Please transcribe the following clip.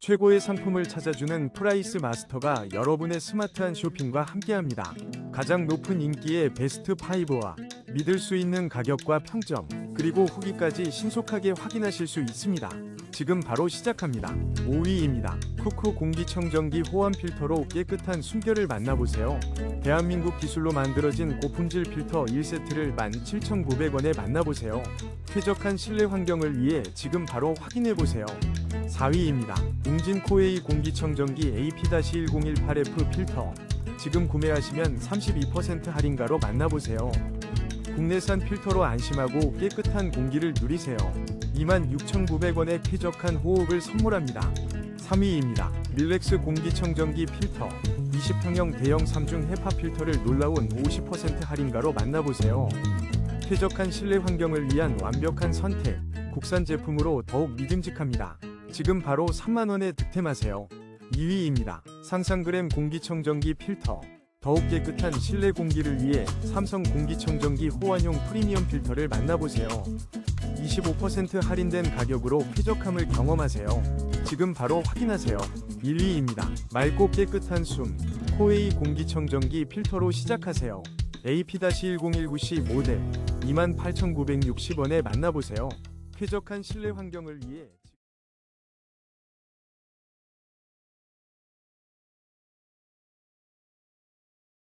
최고의 상품을 찾아주는 프라이스 마스터가 여러분의 스마트한 쇼핑과 함께합니다. 가장 높은 인기의 베스트 5와 믿을 수 있는 가격과 평점, 그리고 후기까지 신속하게 확인하실 수 있습니다. 지금 바로 시작합니다. 5위입니다. 쿠쿠 공기청정기 호환 필터로 깨끗한 숨결을 만나보세요. 대한민국 기술로 만들어진 고품질 필터 1세트를 17,900원에 만나보세요. 쾌적한 실내 환경을 위해 지금 바로 확인해보세요. 4위입니다. 웅진 코웨이 공기청정기 AP-1018F 필터. 지금 구매하시면 32% 할인가로 만나보세요. 국내산 필터로 안심하고 깨끗한 공기를 누리세요. 26,900원의 쾌적한 호흡을 선물합니다. 3위입니다. 밀렉스 공기청정기 필터. 20평형 대형 3중 헤파 필터를 놀라운 50% 할인가로 만나보세요. 쾌적한 실내 환경을 위한 완벽한 선택. 국산 제품으로 더욱 믿음직합니다. 지금 바로 3만원에 득템하세요. 2위입니다. 상상그램 공기청정기 필터. 더욱 깨끗한 실내 공기를 위해 삼성 공기청정기 호환용 프리미엄 필터를 만나보세요. 25% 할인된 가격으로 쾌적함을 경험하세요. 지금 바로 확인하세요. 1위입니다. 맑고 깨끗한 숨. 코웨이 공기청정기 필터로 시작하세요. AP-1019C 모델 28,960원에 만나보세요. 쾌적한 실내 환경을 위해